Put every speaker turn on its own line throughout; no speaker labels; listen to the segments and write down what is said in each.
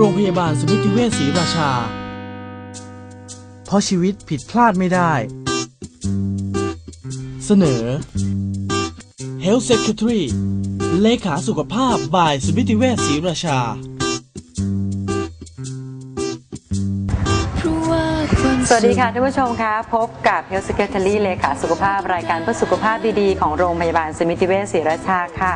โรงพยาบาลสมิติเวชศรีราชา เพราะชีวิตผิดพลาดไม่ได้ เสนอ Health Secretary เลขาสุขภาพบ่ายสมิติเวชศรีราชา
สวัสดีค่ะท่านผู้ชมคะพบกับ Health Secretary เลขาสุขภาพรายการเพื่อสุขภาพดีๆ ของโรงพยาบาลสมิติเวชศรีราชาค่ะ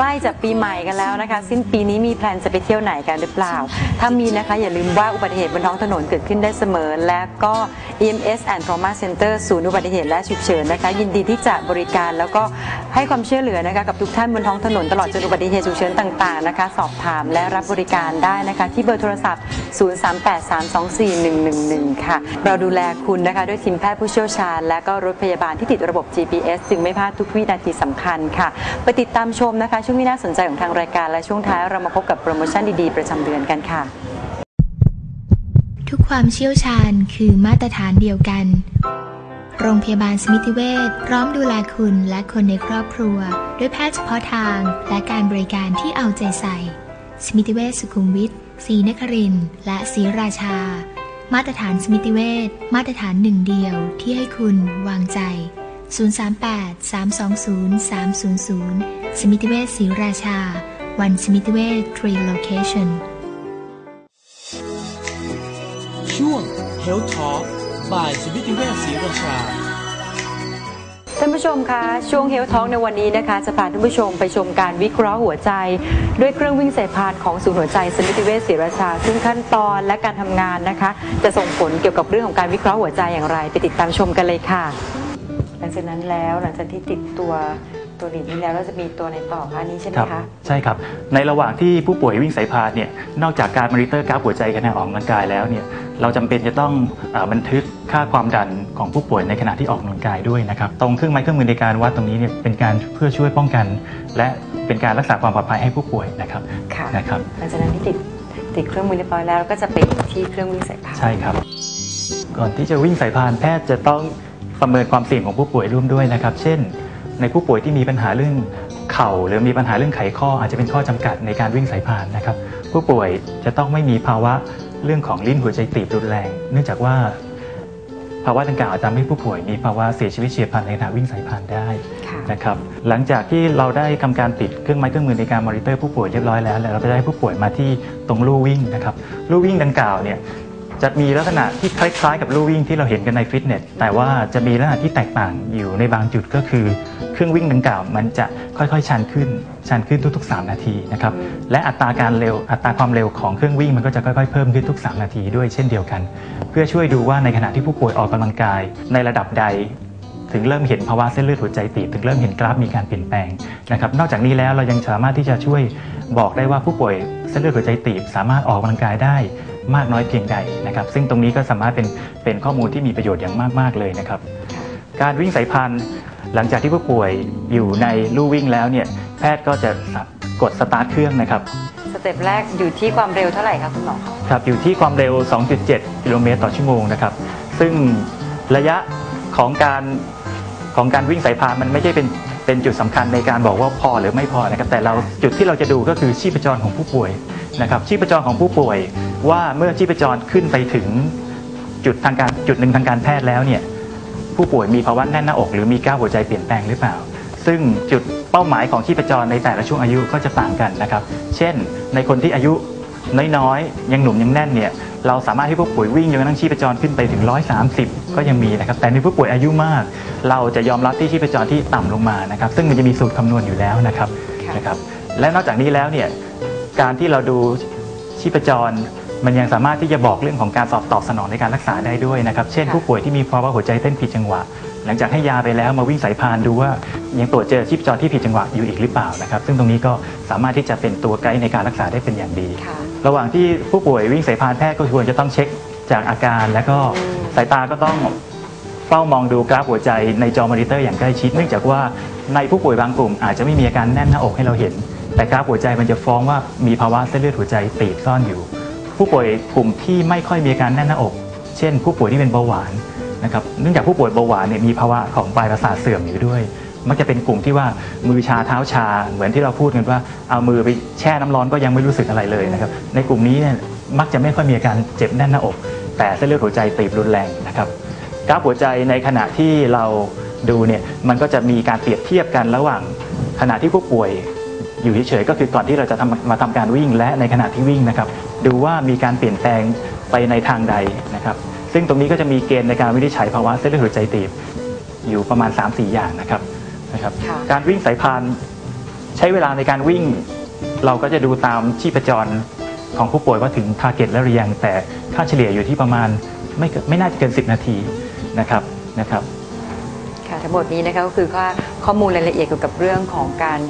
ใกล้จะปีใหม่กันแล้วนะคะ สิ้นปีนี้มีแพลนจะไปเที่ยวไหนกันหรือเปล่า ถ้ามีนะคะอย่าลืมว่าอุบัติเหตุบนท้องถนนเกิดขึ้นได้เสมอ และก็ EMS and Trauma Center ศูนย์อุบัติเหตุและฉุกเฉินนะคะ ยินดีที่จะบริการแล้วก็ให้ความช่วยเหลือนะคะกับทุกท่านบนท้องถนนตลอดจนอุบัติเหตุฉุกเฉินต่างๆนะคะ สอบถามและรับบริการได้นะคะ ที่เบอร์โทรศัพท์ 0383241111 ค่ะ เราดูแลคุณนะคะด้วยทีมแพทย์ผู้เชี่ยวชาญ และก็รถพยาบาลที่ติดระบบ GPS จึงไม่พลาดทุกวินาทีสำคัญค่ะ ไปติดตามชมนะคะช่วงที่น่าสนใจของทางรายการและช่วงท้ายเรามาพบกับโปรโมชั่นดีๆ ประจำเดือนกันค่ะ
ทุกความเชี่ยวชาญคือมาตรฐานเดียวกัน โรงพยาบาลสมิติเวชพร้อมดูแลคุณและคนในครอบครัว ด้วยแพทย์เฉพาะทางและการบริการที่เอาใจใส่ สมิติเวชสุขุมวิทศรีนครินทร์และศรีราชา มาตรฐานสมิติเวชมาตรฐานหนึ่งเดียวที่ให้คุณวางใจ 038 320 300 สมิติเวชศรีราชา วันสมิติเวชทรีโลเคชั่น
ช่วง Health Talk บ่ายสมิติเวชศรีราชา
ท่านผู้ชมคะช่วงเฮลท้องในวันนี้นะคะ จะพาท่านผู้ชมไปชมการวิเคราะห์หัวใจ ด้วยเครื่องวิ่งสายพานของศูนย์หัวใจสมิติเวชศรีราชา ซึ่งขั้นตอนและการทำงานนะคะ จะส่งผลเกี่ยวกับเรื่องของการวิเคราะห์หัวใจอย่างไร ไปติดตามชมกันเลยค่ะห ลังจากนั้นแล้วหลังจากที่ติดตัวตัวลีดนี้แล้วเราจะมีตัวในต่อคะอันนี้ใช่ไหม
ครับ
คะ
ใช่ครับ ในระหว่างที่ผู้ป่วยวิ่งสายพานเนี่ยนอกจากการมอนิเตอร์กราฟหัวใจขณะออกกำลังกายแล้วเนี่ยเราจำเป็นจะต้องเออบันทึกค่าความดันของผู้ป่วยในขณะที่ออกกำลังกายด้วยนะครับตรงเครื่องไม้เครื่องมือในการวัดตรงนี้เนี่ยเป็นการเพื่อช่วยป้องกัน และเป็นการรักษาความปลอดภัยให้ผู้ป่วยนะครับ
ค่ะ
นะครับ
หลังจากนั้นที่ติดติดเครื่องมือเรียบร้อยแล้วก็จะไปที่เครื่องวิ่งสายพาน
ใช่ครับ ก่อนที่จะวิ่งสายพานแพทย์จะต้อง ประเมินความเสี่ยงของผู้ป่วยร่วมด้วยนะครับ เช่น ในผู้ป่วยที่มีปัญหาเรื่องเข่า หรือมีปัญหาเรื่องไขข้อ อาจจะเป็นข้อจำกัดในการวิ่งสายพานนะครับ ผู้ป่วยจะต้องไม่มีภาวะเรื่องของลิ้นหัวใจตีบรุนแรง เนื่องจากว่า ภาวะดังกล่าวอาจจะทำให้ผู้ป่วยมีภาวะเสียชีวิตเฉียบพลันในขณะวิ่งสายพานได้นะครับหลังจากที่เราได้ทำการติดเครื่องไม้เครื่องมือในการมอนิเตอร์ผู้ป่วยเรียบร้อยแล้วแล้วเราจะได้ผู้ป่วยมาที่ตรงลู่วิ่งนะครับลู่วิ่งดังกล่าวเนี่ย จะมีลักษณะที่คล้ายๆ กับลู่วิ่งที่เราเห็นกันในฟิตเนสแต่ว่าจะมีลักษณะที่แตกต่างอยู่ในบางจุดก็คือ เครื่องวิ่งดังกล่าวมันจะค่อยๆชันขึ้นชันขึ้นทุก ๆ 3 นาทีนะครับและอัตราการเร็วอัตราความเร็วของเครื่องวิ่งมันก็จะค่อยๆเพิ่มขึ้นทุก 3 นาทีด้วยเช่นเดียวกัน เพื่อช่วยดูว่าในขณะที่ผู้ป่วยออกกำลังกาย ในระดับใดถึงเริ่มเห็นภาวะเส้นเลือดหัวใจตีบถึงเริ่มเห็นกราฟมีการเปลี่ยนแปลงนะครับนอกจากนี้แล้วเรายังสามารถที่จะช่วยบอกได้ว่าผู้ป่วยเส้นเลือดหัวใจตีบสามารถออกกำลังกายได้ มากน้อยเพียงใดนะครับ ซึ่งตรงนี้ก็สามารถเป็นเป็นข้อมูลที่มีประโยชน์อย่างมาก ๆ เลยนะครับ การวิ่งสายพานหลังจากที่ผู้ป่วยอยู่ในลู่วิ่งแล้วเนี่ยแพทย์ก็จะกดสตาร์ทเครื่องนะครับ
สเต็ปแรกอยู่ที่ความเร็วเท่าไหร่คะคุณหมอคะ
ครับอยู่ที่ความเร็ว 2.7 กิโลเมตรต่อชั่วโมงนะครับ ซึ่งระยะของการของการวิ่งสายพานมันไม่ใช่เป็นเป็นจุดสำคัญในการบอกว่าพอหรือไม่พอนะครับแต่เราจุดที่เราจะดูก็คือชีพจรของผู้ป่วยนะครับชีพจรของผู้ป่วย ว่าเมื่อชีพจรขึ้นไปถึงจุดทางการจุดหนึ่งทางการแพทย์แล้วเนี่ยผู้ป่วยมีภาวะแน่นหน้าอก หรือมีก้าวหัวใจเปลี่ยนแปลงหรือเปล่า ซึ่งจุดเป้าหมายของชีพจรในแต่ละช่วงอายุก็จะต่างกันนะครับ เช่น ในคนที่อายุน้อยๆ ยังหนุ่มยังแน่นเนี่ยเราสามารถให้ผู้ป่วยวิ่งจนกระทั่งชีพจรขึ้นไปถึง 130 ก็ยังมีนะครับ แต่ในผู้ป่วยอายุมาก เราจะยอมรับที่ชีพจรที่ต่ำลงมานะครับ ซึ่งมันจะมีสูตรคำนวณอยู่แล้วนะครับนะครับ และนอกจากนี้แล้วเนี่ยการที่เราดูชีพจร มันยังสามารถที่จะบอกเรื่องของการสอบตอบสนองในการรักษาได้ด้วยนะครับ เช่นผู้ป่วยที่มีภาวะหัวใจเต้นผิดจังหวะ หลังจากให้ยาไปแล้วมาวิ่งสายพานดูว่ายังตรวจเจอชีพจรที่ผิดจังหวะอยู่อีกหรือเปล่านะครับ ซึ่งตรงนี้ก็สามารถที่จะเป็นตัวไกด์ในการรักษาได้เป็นอย่างดี
ค่ะ
ระหว่างที่ผู้ป่วยวิ่งสายพานแพทย์ก็ควรจะต้องเช็คจากอาการ แล้วก็
อืม
สายตาก็ต้องเฝ้ามองดูกราฟหัวใจในจอมอนิเตอร์อย่างใกล้ชิดเนื่องจากว่าในผู้ป่วยบางกลุ่ม อาจจะไม่มีอาการแน่นหน้าอกให้เราเห็น แต่กราฟหัวใจมันจะฟ้องว่ามีภาวะเส้นเลือดหัวใจตีบซ่อนอยู่ ผู้ป่วยกลุ่มที่ไม่ค่อยมีอาการแน่นหน้าอก เช่น ผู้ป่วยที่เป็นเบาหวานนะครับเนื่องจากผู้ป่วยเบาหวานเนี่ยมีภาวะของปลายประสาทเสื่อมอยู่ด้วย มักจะเป็นกลุ่มที่ว่ามือชาเท้าชาเหมือนที่เราพูดกันว่าเอามือไปแช่น้ำร้อนก็ยังไม่รู้สึกอะไรเลยนะครับในกลุ่มนี้เนี่ยมักจะไม่ค่อยมีอาการเจ็บแน่นหน้าอก แต่เส้นเลือดหัวใจตีบรุนแรงนะครับกราฟหัวใจในขณะที่เราดูเนี่ยมันก็จะมีการเปรียบเทียบกันระหว่างขณะที่ผู้ป่วย อยู่เฉยๆก็คือก่อนที่เราจะทำมาทำการวิ่งและในขณะที่วิ่งนะครับ ดูว่ามีการเปลี่ยนแปลงไปในทางใดนะครับ ซึ่งตรงนี้ก็จะมีเกณฑ์ในการวินิจฉัยภาวะเส้นเลือดหัวใจตีบอยู่ประมาณ 3-4 อย่างนะครับนะครับ
ค่ะ
การวิ่งสายพานใช้เวลาในการวิ่ง เราก็จะดูตามชีพจรของผู้ป่วยว่าถึงทาร์เก็ตแล้วหรือยังแต่ค่าเฉลี่ยอยู่ที่ประมาณไม่เกินไม่น่าจะเกิน 10 นาทีนะครับนะครับ
ค่ะทั้งหมดนี้นะคะก็คือว่าข้อมูลรายละเอียดเกี่ยวกับเรื่องของการ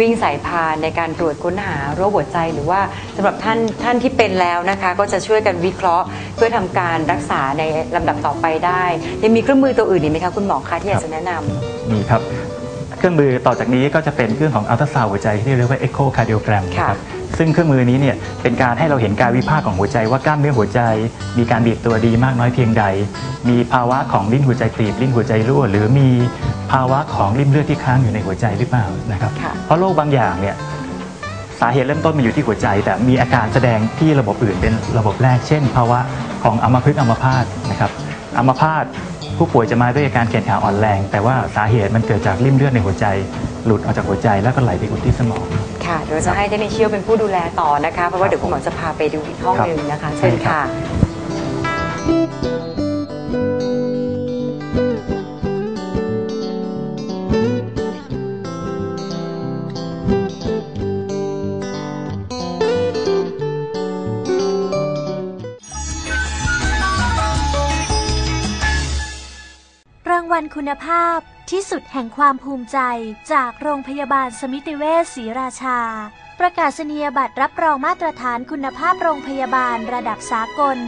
วิ่งสายพานในการตรวจค้นหาโรคหัวใจหรือว่าสำหรับท่านท่านที่เป็นแล้วนะคะ ก็จะช่วยกันวิเคราะห์ เพื่อทำการรักษาในลำดับต่อไปได้ยังมีเครื่องมือตัวอื่นอีกไหมคะคุณหมอคะที่อยากจะแนะนำ
มีครับเครื่องมือต่อจากนี้ก็จะเป็นเครื่องของอัลตราซาวหัวใจที่เรียกว่า echocardiogram นะครับซึ่งเครื่องมือนี้เนี่ยเป็นการให้เราเห็นการวิภาคของหัวใจว่ากล้ามเนื้อหัวใจ มีการบีบตัวดีมากน้อยเพียงใด มีภาวะของลิ้นหัวใจตีบลิ้นหัวใจรั่ว หรือมีภาวะของริ่มเลือดที่ค้างอยู่ในหัวใจหรือเปล่านะครับ
ค่ะ
เพราะโรคบางอย่างเนี่ยสาเหตุเริ่มต้นมันอยู่ที่หัวใจ แต่มีอาการแสดงที่ระบบอื่นเป็นระบบแรก เช่น ภาวะของอัมพฤกษ์อัมพาตนะครับอัมพาตผู้ป่วยจะมาด้วยอาการแขนขาอ่อนแรง แต่ว่าสาเหตุมันเกิดจากริ่มเลือดในหัวใจ หลุดออกจากหัวใจแล้วก็ไหลไปอุดที่สมอง
ค่ะเดี๋ยวจะให้เทคนิคเชียวเป็นผู้ดูแลต่อนะคะ เพราะว่าเดี๋ยวคุณหมอจะพาไปดูอีกห้องหนึ่งนะคะ เชิญค่ะ
วัลคุณภาพที่สุดแห่งความภูมิใจจากโรงพยาบาลสมิติเวชศรีราชา ประกาศนียบัตรรับรองมาตรฐานคุณภาพโรงพยาบาลระดับสากล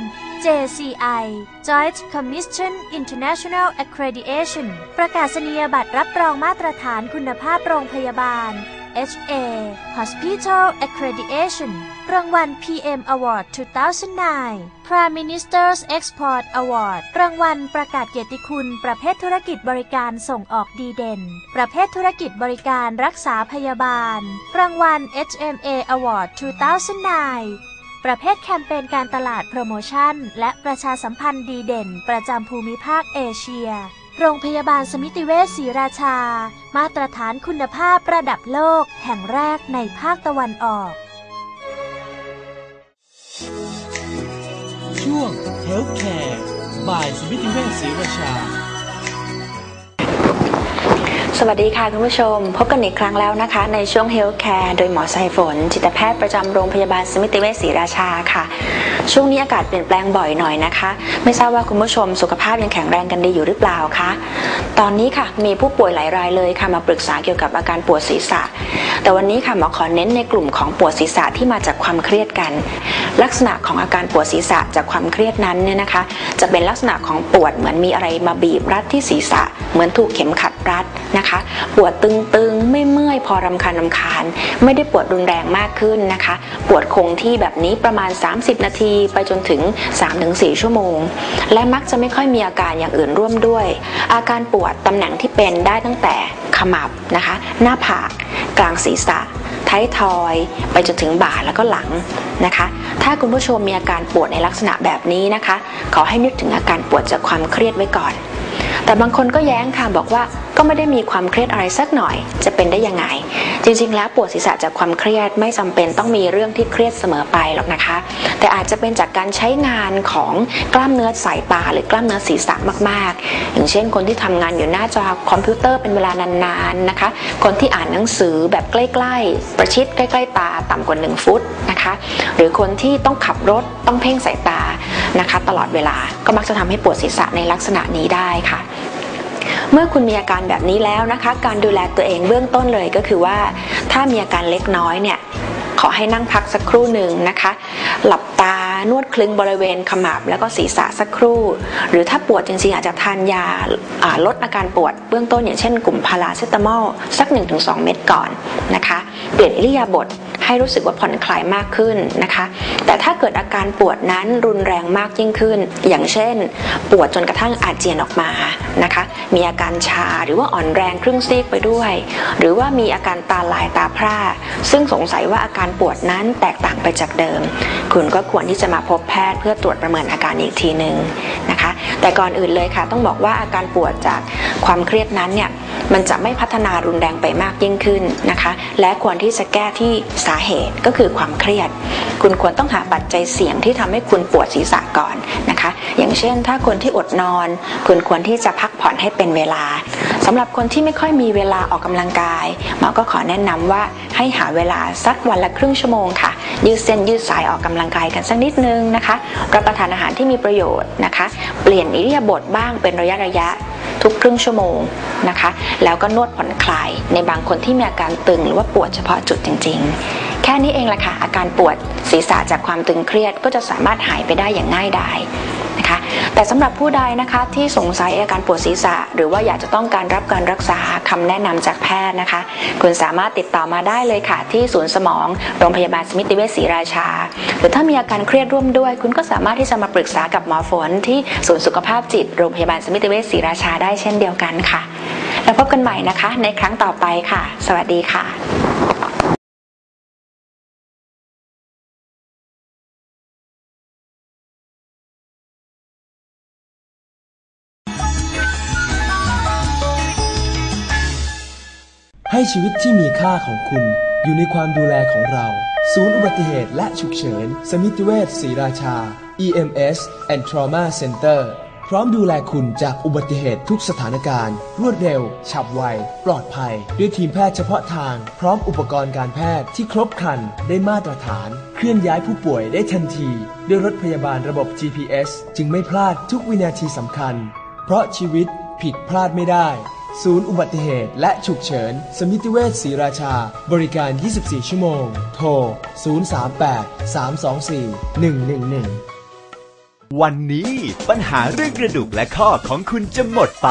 JCI Joint Commission International Accreditation ประกาศนียบัตรรับรองมาตรฐานคุณภาพโรงพยาบาล HA Hospital Accreditation รางวัล PM Award 2009 Prime Minister's Export Award รางวัลประกาศเกียรติคุณ ประเภทธุรกิจบริการส่งออกดีเด่น ประเภทธุรกิจบริการรักษาพยาบาล รางวัล HMA Award 2009ประเภทแคมเปญการตลาดโปรโมชั่น และประชาสัมพันธ์ดีเด่น ประจำภูมิภาคเอเชีย โรงพยาบาลสมิติเวชศรีราชา มาตรฐานคุณภาพระดับโลกแห่งแรกในภาคตะวันออก
ช่วง Healthcare บ่ายสมิติเวชศรีราชา
สวัสดีค่ะคุณผู้ชม พบกันอีกครั้งแล้วนะคะ ในช่วง Health Care โดยหมอสายฝน จิตแพทย์ประจำโรงพยาบาลสมิติเวชศรีราชาค่ะ ช่วงนี้อากาศเปลี่ยนแปลงบ่อยหน่อยนะคะ ไม่ทราบว่าคุณผู้ชมสุขภาพยังแข็งแรงกันดีอยู่หรือเปล่าคะตอนนี้ค่ะมีผู้ป่วยหลายรายเลยค่ะมาปรึกษาเกี่ยวกับอาการปวดศีรษะ แต่วันนี้ค่ะหมอขอเน้นในกลุ่มของปวดศีรษะที่มาจากความเครียดกัน ลักษณะของอาการปวดศีรษะจากความเครียดนั้นเนี่ยนะคะ จะเป็นลักษณะของปวดเหมือนมีอะไรมาบีบรัดที่ศีรษะ เหมือนถูกเข็มขัดรัดนะนะคะ ปวดตึงๆ ไม่เมื่อยพอรำคาญรำคาญ ไม่ได้ปวดรุนแรงมากขึ้นนะคะ ปวดคงที่แบบนี้ประมาณ 30 นาที ไปจนถึง 3-4 ชั่วโมง และมักจะไม่ค่อยมีอาการอย่างอื่นร่วมด้วย อาการปวดตำแหน่งที่เป็นได้ตั้งแต่ขมับนะคะ หน้าผาก กลางศีรษะท้ายทอย ไปจนถึงบ่าแล้วก็หลังนะคะ ถ้าคุณผู้ชมมีอาการปวดในลักษณะแบบนี้นะคะ ขอให้นึกถึงอาการปวดจากความเครียดไว้ก่อน แต่บางคนก็แย้งค่ะบอกว่า ไม่ได้มีความเครียดอะไรสักหน่อย จะเป็นได้ยังไง จริงๆ แล้วปวดศีรษะจากความเครียดไม่จำเป็นต้องมีเรื่องที่เครียดเสมอไปหรอกนะคะ แต่อาจจะเป็นจากการใช้งานของกล้ามเนื้อสายตาหรือกล้ามเนื้อศีรษะมากๆ อย่างเช่น คนที่ทำงานอยู่หน้าจอคอมพิวเตอร์เป็นเวลานานๆนะคะ คนที่อ่านหนังสือแบบใกล้ๆ ประชิดใกล้ๆ ตาต่ำกว่า 1 ฟุตนะคะ หรือคนที่ต้องขับรถต้องเพ่งสายตานะคะ ตลอดเวลาก็มักจะทำให้ปวดศีรษะในลักษณะนี้ได้ค่ะ เมื่อคุณมีอาการแบบนี้แล้วนะคะ การดูแลตัวเองเบื้องต้นเลยก็คือว่า ถ้ามีอาการเล็กน้อยเนี่ยขอให้นั่งพักสักครู่หนึ่งนะคะ หลับตานวดคลึงบริเวณขมับแล้วก็ศีรษะสักครู่ หรือถ้าปวดจริงๆ อาจจะทานยาาลดอาการปวดเบื้องต้นอย่างเช่นกลุ่มพาราเซตามอลสัก 1-2 เม็ดก่อนนะคะ เปลี่ยนอิริยาบถ ให้รู้สึกว่าผ่อนคลายมากขึ้นนะคะ แต่ถ้าเกิดอาการปวดนั้นรุนแรงมากยิ่งขึ้น อย่างเช่น ปวดจนกระทั่งอาเจียนออกมานะคะ มีอาการชาหรือว่าอ่อนแรงครึ่งซีกไปด้วย หรือว่ามีอาการตาลายตาพร่า ซึ่งสงสัยว่าอาการปวดนั้นแตกต่างไปจากเดิม คุณก็ควรที่จะมาพบแพทย์เพื่อตรวจประเมินอาการอีกทีหนึ่งนะคะ แต่ก่อนอื่นเลยค่ะ ต้องบอกว่าอาการปวดจากความเครียดนั้นเนี่ย มันจะไม่พัฒนารุนแรงไปมากยิ่งขึ้นนะคะ และควรที่จะแก้ที่สาเหตุก็คือความเครียด คุณควรต้องหาปัจจัยเสี่ยงที่ทำให้คุณปวดศีรษะก่อนนะคะ อย่างเช่น ถ้าคนที่อดนอน คุณควรที่จะพักผ่อนให้เป็นเวลาสำหรับคนที่ไม่ค่อยมีเวลาออกกำลังกายหมอก็ขอแนะนำว่าให้หาเวลาสักวันละครึ่งชั่วโมงค่ะ ยืดเส้นยืดสายออกกำลังกายกันสักนิดนึงนะคะรับประทานอาหารที่มีประโยชน์นะคะ เปลี่ยนอิริยาบถบ้างเป็นระยะระยะ ทุกครึ่งชั่วโมงนะคะ แล้วก็นวดผ่อนคลายในบางคนที่มีอาการตึงหรือว่าปวดเฉพาะจุดจริง ๆ แค่นี้เองแหละค่ะอาการปวดศีรษะจากความตึงเครียดก็จะสามารถหายไปได้อย่างง่ายดาย นะคะ แต่สำหรับผู้ใดนะคะที่สงสัยอาการปวดศีรษะ หรือว่าอยากจะต้องการรับการรักษาคำแนะนำจากแพทย์นะคะ คุณสามารถติดต่อมาได้เลยค่ะ ที่ศูนย์สมองโรงพยาบาลสมิติเวชศรีราชา หรือถ้ามีอาการเครียดร่วมด้วย คุณก็สามารถที่จะมาปรึกษากับหมอฝน ที่ศูนย์สุขภาพจิตโรงพยาบาลสมิติเวชศรีราชาได้เช่นเดียวกันค่ะ แล้วพบกันใหม่นะคะ ในครั้งต่อไปค่ะ สวัสดีค่ะ
ให้ชีวิตที่มีค่าของคุณ อยู่ในความดูแลของเรา ศูนย์อุบัติเหตุและฉุกเฉิน สมิติเวชศรีราชา EMS and Trauma Center พร้อมดูแลคุณจากอุบัติเหตุทุกสถานการณ์ รวดเร็ว ฉับไว ปลอดภัย ด้วยทีมแพทย์เฉพาะทาง พร้อมอุปกรณ์การแพทย์ที่ครบครัน ได้มาตรฐาน เคลื่อนย้ายผู้ป่วยได้ทันที ด้วยรถพยาบาลระบบ GPS จึงไม่พลาดทุกวินาทีสำคัญ เพราะชีวิตผิดพลาดไม่ได้ ศูนย์อุบัติเหตุและฉุกเฉิน สมิติเวชศรีราชา บริการ 24 ชั่วโมง โทร 038 324 111
วันนี้ปัญหาเรื่องกระดูกและข้อของคุณจะหมดไป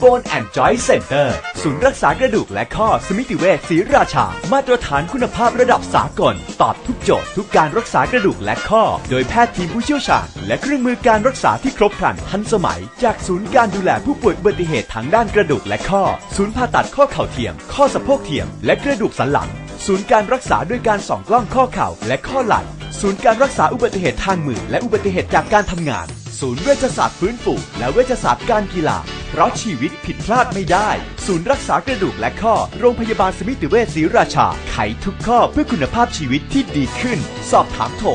Bone and Joint Center ศูนย์รักษากระดูกและข้อสมิติเวชศรีราชา มาตรฐานคุณภาพระดับสากล ตอบทุกโจทย์ทุกการรักษากระดูกและข้อ โดยแพทย์ทีมผู้เชี่ยวชาญ และเครื่องมือการรักษาที่ครบครันทันสมัย จากศูนย์การดูแลผู้ป่วยอุบัติเหตุทางด้านกระดูกและข้อ ศูนย์ผ่าตัดข้อเข่าเทียม ข้อสะโพกเทียม และกระดูกสันหลัง ศูนย์การรักษาด้วยการส่องกล้องข้อเข่าและข้อไหล่ศูนย์การรักษาอุบัติเหตุทางมือและอุบัติเหตุจากการทำงาน ศูนย์เวชศาสตร์ฟื้นฟูและเวชศาสตร์การกีฬา เพราะชีวิตผิดพลาดไม่ได้ ศูนย์รักษากระดูกและข้อ โรงพยาบาลสมิติเวชศรีราชา ไขทุกข้อเพื่อคุณภาพชีวิตที่ดีขึ้น สอบถามโทร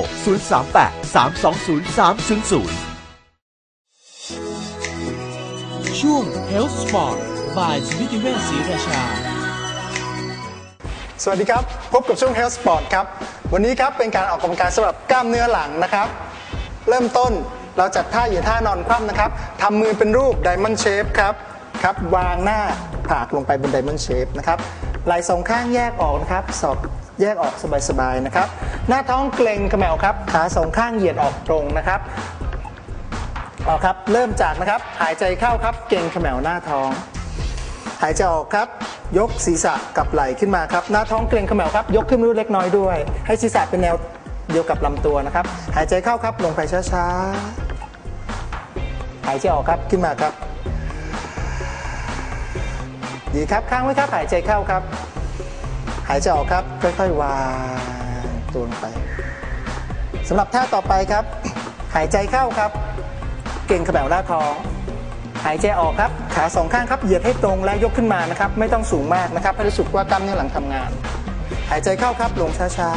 038 320 300
ช่วง Health Sport บ่ายสมิติเวชศรีราชา
สวัสดีครับ พบกับช่วง Health Sport ครับ วันนี้ครับเป็นการออกกำลังกายสำหรับกล้ามเนื้อหลังนะครับ เริ่มต้น เราจัดท่าอยู่ท่านอนคว่ำนะครับทำมือเป็นรูป Diamond Shape ครับครับวางหน้าผากลงไปบน Diamond Shape นะครับไหล่สองข้างแยกออกนะครับศอกแยกออกสบายๆนะครับ หน้าท้องเกร็งขมวครับขาสองข้างเหยียดออกตรงนะครับเอาครับเริ่มจากนะครับหายใจเข้าครับเก่งขมวหน้าท้อง หายใจออกครับ ยกศีรษะกับไหล่ขึ้นมาครับหน้าท้องเกรงเขมวครับ ยกขึ้นรูเล็กน้อยด้วย ให้ศีรษะเป็นแนวเดียวกับลำตัวนะครับ หายใจเข้าครับลงไปช้าๆ หายใจออกครับขึ้นมาครับ ดีครับค้างไว้ครับหายใจเข้าครับ หายใจออกครับค่อยๆวางตัวลงไปสำหรับท่าต่อไปครับ หายใจเข้าครับ เก่งขมวหน้าท้อง หายใจออกครับ ขาสองข้างครับเหยียดให้ตรงและยกขึ้นมานะครับ ไม่ต้องสูงมากนะครับให้รู้สึกว่ากล้ามเนื้อหลังทำงาน หายใจเข้าครับลงช้า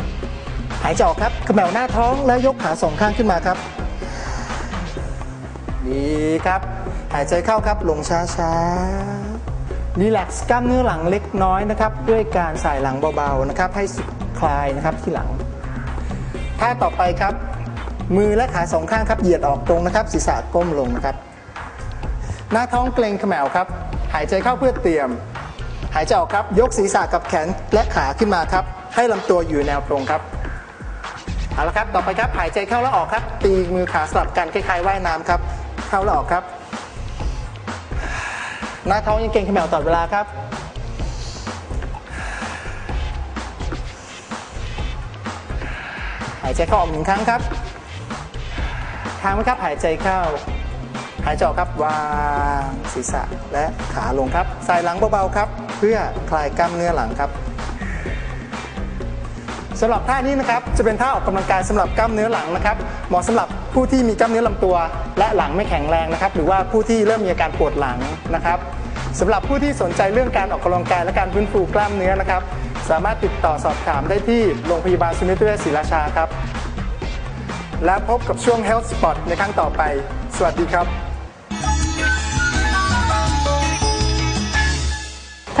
ๆหายใจออกครับขมวหน้าท้องแล้วยกขาสองข้างขึ้นมาครับ ดีครับ หายใจเข้าครับลงช้าๆรีแลกซ์กล้ามเนื้อหลังเล็กน้อยนะครับ ด้วยการสายหลังเบาๆนะครับ ให้คลายนะครับที่หลังท่าต่อไปครับ มือและขาสองข้างครับเหยียดออกตรงนะครับ ศีรษะก้มลงนะครับ หน้าท้องเกร็งขมวครับ หายใจเข้าเพื่อเตรียม หายใจออกครับ ยกศีรษะกับแขนและขาขึ้นมาครับ ให้ลำตัวอยู่แนวตรงครับเอาละครับ ต่อไปครับ หายใจเข้าและออกครับ ตีมือขาสลับกันคล้ายๆว่ายน้ำครับ เข้าและออกครับ หน้าท้องยังเกร็งขมวตลอดเวลาครับ หายใจเข้าออกหนึ่งครั้งครับค้างไว้ครับหายใจเข้า หายใจออกครับวางศีรษะและขาลงครับใส่หลังเบาๆครับ เพื่อคลายกล้ามเนื้อหลังครับสำหรับท่านี้นะครับจะเป็นท่าออกกำลังกายสำหรับกล้ามเนื้อหลังนะครับเหมาะสำหรับผู้ที่มีกล้ามเนื้อลำตัว และหลังไม่แข็งแรงนะครับหรือว่าผู้ที่เริ่มมีอาการปวดหลังนะครับสำหรับผู้ที่สนใจเรื่องการออกกำลังกายและการฟื้นฟูกล้ามเนื้อนะครับ สามารถติดต่อสอบถามได้ที่โรงพยาบาลสมิติเวชศรีราชาครับ และพบกับช่วง Health Spot ในครั้งต่อไป สวัสดีครับ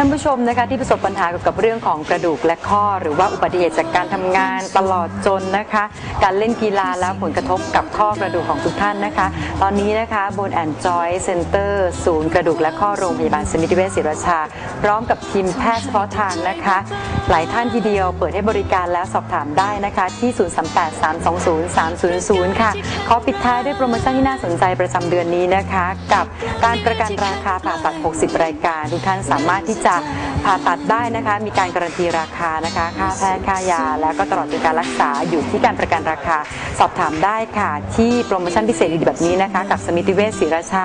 ท่านผู้ชมนะคะที่ประสบปัญหาเกี่ยวกับเรื่องของกระดูกและข้อ หรือว่าอุบัติเหตุจากการทำงานตลอดจนนะคะ การเล่นกีฬาแล้วผลกระทบกับข้อกระดูกของทุกท่านนะคะ ตอนนี้นะคะบนแอนจอยเซ็นเตอร์ศูนย์กระดูกและข้อโรงพยาบาลสมิติเวชศรีราชา พร้อมกับทีมแพทย์เฉพาะทางนะคะ หลายท่านทีเดียวเปิดให้บริการแล้วสอบถามได้นะคะที่ 038-320-300 ค่ะ ขอปิดท้ายด้วยโปรโมชั่นที่น่าสนใจประจำเดือนนี้นะคะ กับการประกันราคาผ่าตัด 60 รายการ ทุกท่านสามารถที่จะผ่าตัดได้นะคะ มีการการันตีราคานะคะ ค่าแพทย์ค่ายา แล้วก็ตลอดจนการรักษาอยู่ที่การประกันราคา สอบถามได้ค่ะ ที่โปรโมชั่นพิเศษดีๆแบบนี้นะคะ กับสมิติเวชศรีราชา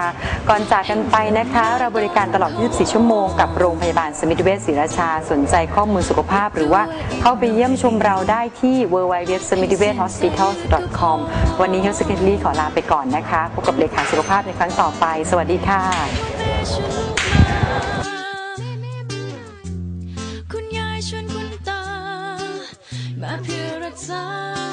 ก่อนจากกันไปนะคะ เราบริการตลอด 24 ชั่วโมงกับโรงพยาบาลสมิติเวชศรีราชา สนใจข้อมูลสุขภาพ หรือว่าเข้าไปเยี่ยมชมเราได้ที่ w w w s m i t i v e t h o s p i t a l c o m วันนี้ Health Secretary ขอลาไปก่อนนะคะพบกับเลขาสุขภาพในครั้งต่อไป สวัสดีค่ะ
ม